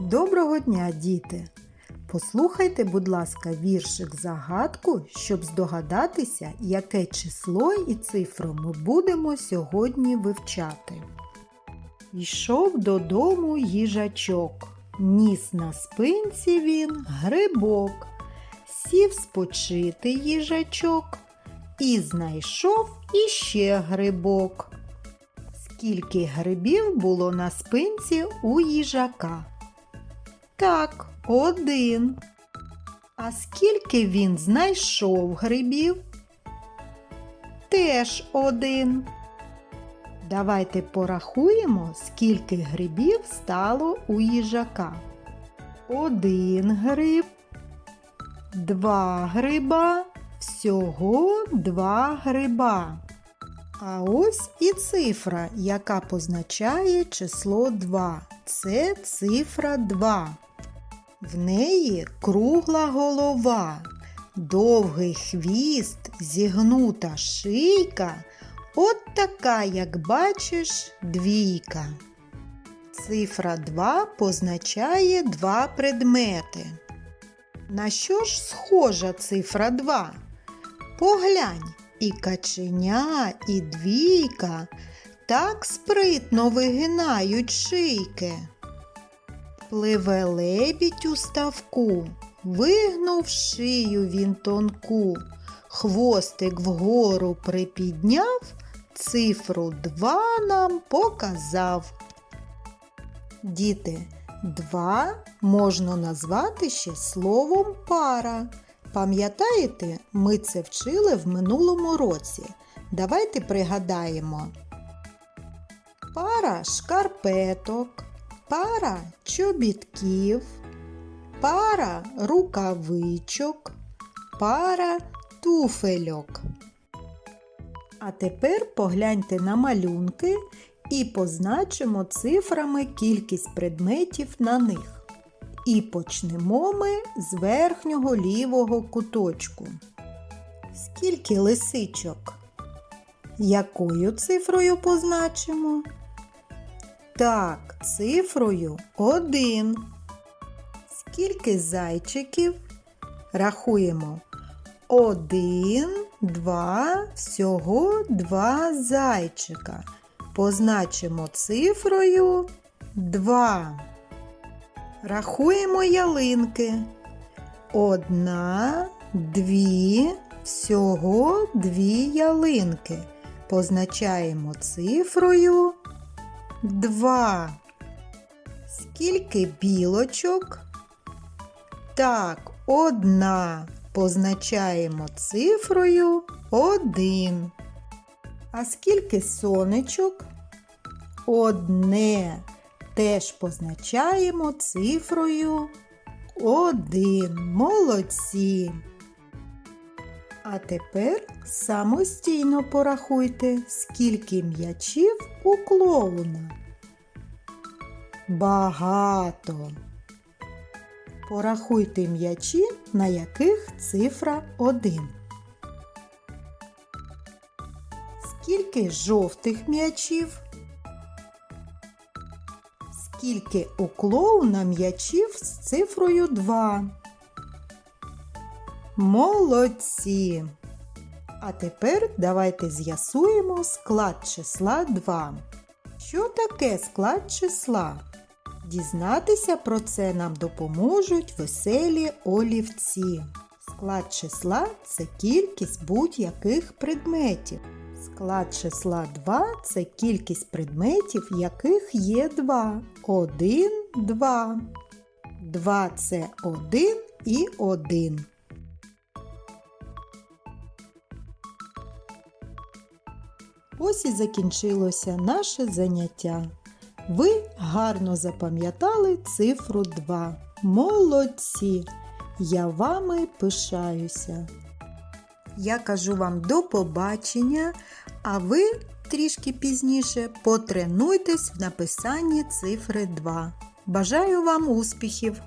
Доброго дня, діти! Послухайте, будь ласка, віршик загадку, щоб здогадатися, яке число і цифру ми будемо сьогодні вивчати. Йшов додому їжачок, ніс на спинці він грибок, сів спочити їжачок і знайшов іще грибок. Скільки грибів було на спинці у їжака? Так, один. А скільки він знайшов грибів? Теж один. Давайте порахуємо, скільки грибів стало у їжака. Один гриб, два гриба, всього два гриба. А ось і цифра, яка позначає число 2. Це цифра 2. В неї кругла голова, довгий хвіст, зігнута шийка. От така, як бачиш, двійка. Цифра 2 позначає два предмети. На що ж схожа цифра 2? Поглянь, і каченя, і двійка так спритно вигинають шийки. Пливе лебідь у ставку, вигнув шию він тонку, хвостик вгору припідняв, цифру два нам показав. Діти, два можна назвати ще словом пара. Пам'ятаєте, ми це вчили в минулому році. Давайте пригадаємо. Пара шкарпеток, пара чобітків, пара рукавичок, пара туфельок. А тепер погляньте на малюнки і позначимо цифрами кількість предметів на них. І почнемо ми з верхнього лівого куточку. Скільки лисичок? Якою цифрою позначимо? Так, цифрою 1. Скільки зайчиків? Рахуємо. Один, два, всього два зайчика. Позначимо цифрою 2. Рахуємо ялинки. Одна, дві, всього дві ялинки. Позначаємо цифрою 2. Скільки білочок? Так, одна. Позначаємо цифрою 1. А скільки сонечок? Одне теж позначаємо цифрою 1. Молодці. А тепер самостійно порахуйте, скільки м'ячів у клоуна. Багато. Порахуйте м'ячі, на яких цифра 1. Скільки жовтих м'ячів? Скільки у клоуна м'ячів з цифрою 2? Молодці! А тепер давайте з'ясуємо склад числа 2. Що таке склад числа? Дізнатися про це нам допоможуть веселі олівці. Склад числа це кількість будь-яких предметів. Склад числа 2 це кількість предметів, яких є 2. 1, 2. 2 це 1 і 1. Ось і закінчилося наше заняття. Ви гарно запам'ятали цифру 2. Молодці! Я вами пишаюся. Я кажу вам до побачення, а ви трішки пізніше потренуйтесь в написанні цифри 2. Бажаю вам успіхів!